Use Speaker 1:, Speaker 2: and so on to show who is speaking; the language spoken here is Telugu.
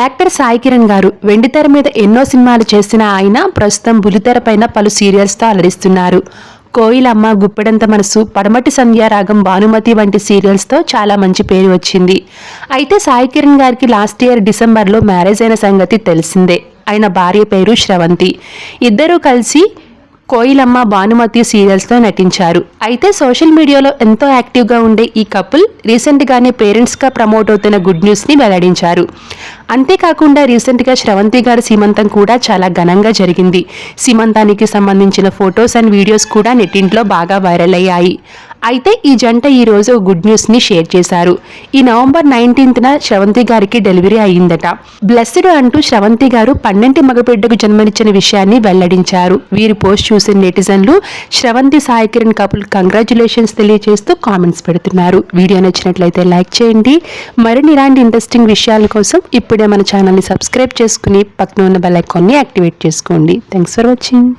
Speaker 1: యాక్టర్ సాయి కిరణ్ గారు వెండితెర మీద ఎన్నో సినిమాలు చేసిన ఆయన ప్రస్తుతం బులితెర పైన పలు సీరియల్స్తో అలరిస్తున్నారు కోయిలమ్మ గుప్పెడంత మనసు పడమటి సంధ్యారాగం భానుమతి వంటి సీరియల్స్తో చాలా మంచి పేరు వచ్చింది అయితే సాయి కిరణ్ గారికి లాస్ట్ ఇయర్ డిసెంబర్లో మ్యారేజ్ అయిన సంగతి తెలిసిందే ఆయన భార్య పేరు శ్రవంతి ఇద్దరూ కలిసి కోయిలమ్మ భానుమతి సీరియల్స్తో నటించారు అయితే సోషల్ మీడియాలో ఎంతో యాక్టివ్గా ఉండే ఈ కపుల్ రీసెంట్గానే పేరెంట్స్గా ప్రమోట్ అవుతున్న గుడ్ న్యూస్ని వెల్లడించారు అంతేకాకుండా రీసెంట్గా శ్రవంతి గారి సీమంతం కూడా చాలా ఘనంగా జరిగింది సీమంతానికి సంబంధించిన ఫొటోస్ అండ్ వీడియోస్ కూడా నెట్టింట్లో బాగా వైరల్ అయ్యాయి అయితే ఈ జంట ఈరోజు గుడ్ న్యూస్ని షేర్ చేశారు ఈ నవంబర్ నైన్టీన్త్న శ్రవంతి గారికి డెలివరీ అయ్యిందట బ్లెస్డ్ అంటూ శ్రవంతి గారు పన్నెండు మగబిడ్డకు జన్మనిచ్చిన విషయాన్ని వెల్లడించారు వీరి పోస్ట్ చూసిన నెటిజన్లు శ్రవంతి సాయి కిరణ్ కపుల్ కంగ్రాచులేషన్స్ తెలియజేస్తూ కామెంట్స్ పెడుతున్నారు వీడియో నచ్చినట్లయితే లైక్ చేయండి మరిన్ని ఇలాంటి ఇంట్రెస్టింగ్ విషయాల కోసం ఇప్పుడే మన ఛానల్ని సబ్స్క్రైబ్ చేసుకుని పక్కన ఉన్న బెల్ ఐకాన్ని యాక్టివేట్ చేసుకోండి థ్యాంక్స్ ఫర్ వాచింగ్